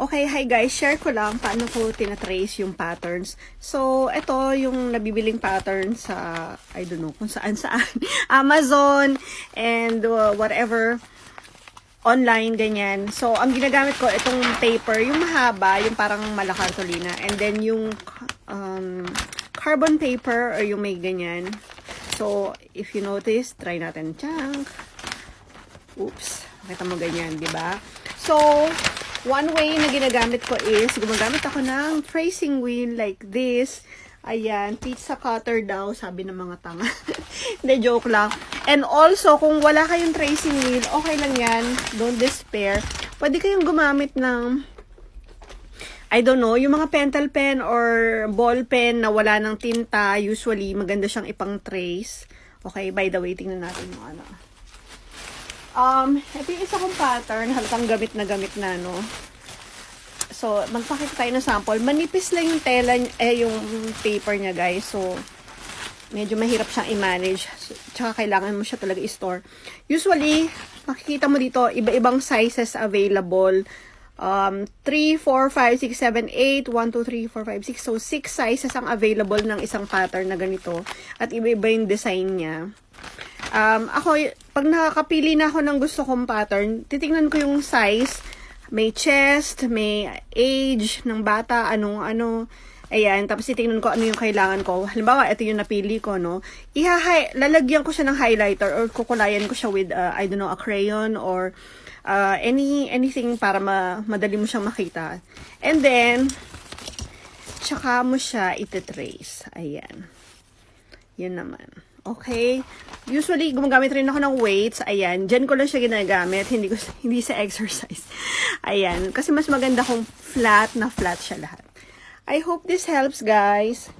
Okay, hi guys. Share ko lang paano ko tinatrace yung patterns. So, ito yung nabibiling pattern sa, I don't know, kung saan saan. Amazon and uh, whatever online, ganyan. So, ang ginagamit ko, itong paper, yung mahaba, yung parang malakartolina. And then, yung um, carbon paper, or yung may ganyan. So, if you notice, try natin. Chunk. Oops. Makita mo ganyan, di ba? So, one way na ginagamit ko is, gumagamit ako ng tracing wheel like this. Ayan, pizza cutter daw, sabi ng mga tanga. Hindi, joke lang. And also, kung wala kayong tracing wheel, okay lang yan. Don't despair. Pwede kayong gumamit ng, I don't know, yung mga pentel pen or ball pen na wala ng tinta, usually maganda siyang ipang trace. Okay, by the way, tingnan natin yung ano. Um, ito yung isa kong pattern, halatang gamit na gamit na, no? So, magpakita tayo ng sample. Manipis lang yung tela, eh, yung paper niya, guys. So, medyo mahirap siyang i-manage. So, tsaka kailangan mo siya talaga i-store. Usually, makikita mo dito, iba-ibang sizes available. Um, 3, 4, 5, 6, 7, 8, 1, 2, 3, 4, 5, 6. So, 6 sizes ang available ng isang pattern na ganito. At iba-iba yung design niya. Um, ako, pag nakakapili na ako ng gusto kong pattern, titingnan ko yung size. May chest, may age ng bata, anong ano. Ayan, tapos titingnan ko ano yung kailangan ko. Halimbawa, ito yung napili ko, no? Iha lalagyan ko siya ng highlighter or kukulayan ko siya with, uh, I don't know, a crayon or uh, any anything para ma madali mo siyang makita. And then, tsaka mo siya ititrace. Ayan. Yun naman. Okay? Usually, gumagamit rin ako ng weights. Ayan. Diyan ko lang siya ginagamit. Hindi, ko, hindi sa exercise. Ayan. Kasi mas maganda kung flat na flat siya lahat. I hope this helps, guys.